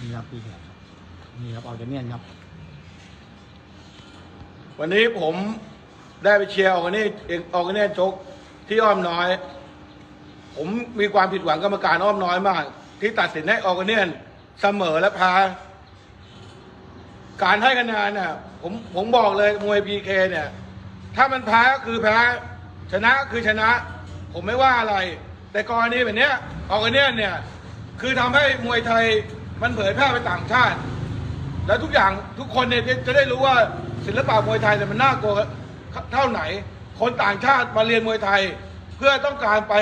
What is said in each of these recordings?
นี่ครับพี่แขกครับนี่ครับออร์แกเนียนครับ วันนี้ผมได้ไปเชียร์ออกนี่เอกออกนี่จกที่อ้อมน้อย ผมมีความผิดหวังกรรมการอ้อมน้อยมาก ที่ตัดสินให้ออกเนียนเสมอและพ้การให้คะแนนเนี่ยผมผมบอกเลยมวยพีเคเนี่ย ถ้ามันแพ้ก็คือแพ้ชนะคือชนะ ผมไม่ว่าอะไร แต่กรณีแบบเนี้ยออกเนียนเนี่ย คือทำให้มวยไทย มันเผยแพร่ไปต่างชาติ แล้วทุกอย่างทุกคนเนี่ยจะได้รู้ว่าศิลปะมวยไทยเนี่ยมันน่ากลัวเท่าไหน คนต่างชาติมาเรียนมวยไทย เพื่อต้องการไป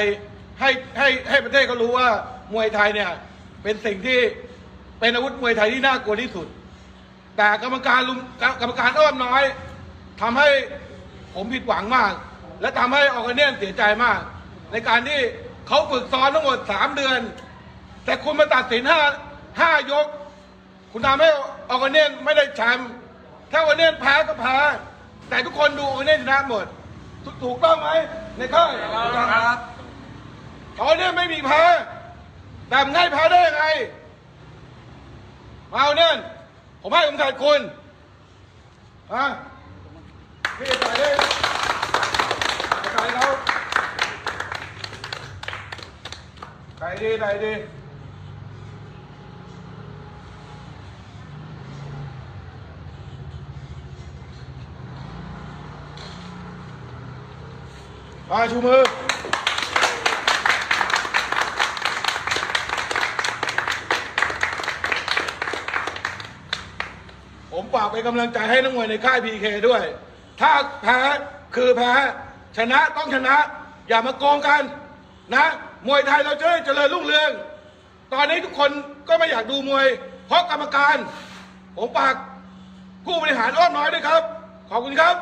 ให้ให้ให้ประเทศเขารู้ว่ามวยไทยเนี่ยเป็นสิ่งที่เป็นอาวุธมวยไทยที่น่ากลัวที่สุด แต่กรรมการลุมกรรมการอ้อมน้อยทำให้ผมผิดหวังมาก และทำให้ออกเนียนเสียใจมาก ในการที่เขาฝึกซ้อมทั้งหมดสามเดือน แต่คุณมาตัดสินห้า ห้ายก คุณทำให้ออกเนียนไม่ได้แชมป์ถ้าออกเนียนแพ้ก็แพ้แต่ทุกคนดูออกเนียนชนะหมดถูกถูกต้องไหมในค่ายครับออกเนียนไม่มีแพ้แต่มึงให้แพ้ได้ยังไงมาเอาเนียนผมให้ผมใส่คุณฮะพี่ใส่เลยใส่เขาใส่ดีใส่ดี มาชูมือ ผมฝากเป็นกำลังใจให้นักมวยในค่ายพีเคด้วย ถ้าแพ้คือแพ้ ชนะต้องชนะ อย่ามาโกงกัน นะ มวยไทยเราจะได้เจริญรุ่งเรือง ตอนนี้ทุกคนก็ไม่อยากดูมวย เพราะกรรมการ ผมฝากผู้บริหารอ้อมน้อยด้วยครับ ขอบคุณครับ